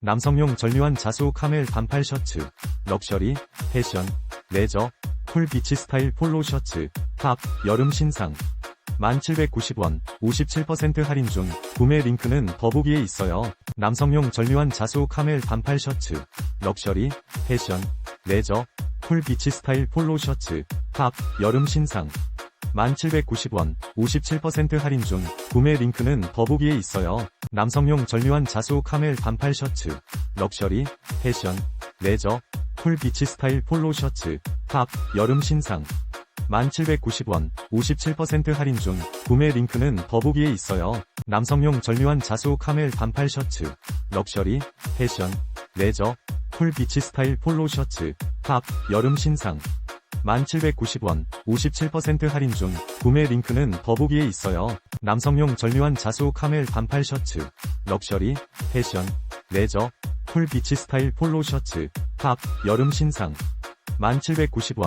남성용 전류한 자수 카멜 반팔 셔츠, 럭셔리, 패션, 레저, 쿨 비치 스타일 폴로 셔츠, 탑, 여름 신상. 1790원, 57% 할인 중, 구매 링크는 더보기에 있어요. 남성용 전류한 자수 카멜 반팔 셔츠, 럭셔리, 패션, 레저, 쿨 비치 스타일 폴로 셔츠, 탑, 여름 신상. 1790원, 57% 할인 중, 구매 링크는 더보기에 있어요. 남성용 전류한 자수 카멜 반팔 셔츠, 럭셔리, 패션, 레저, 쿨 비치 스타일 폴로 셔츠, 탑, 여름 신상. 1790원, 57% 할인 중, 구매 링크는 더보기에 있어요. 남성용 전류한 자수 카멜 반팔 셔츠, 럭셔리, 패션, 레저, 쿨 비치 스타일 폴로 셔츠, 탑, 여름 신상. 1790원, 57% 할인 중, 구매 링크는 더보기에 있어요. 남성용 전류한 자수 카멜 반팔 셔츠, 럭셔리, 패션, 레저, 쿨 비치 스타일 폴로 셔츠, 탑, 여름 신상. 1790원,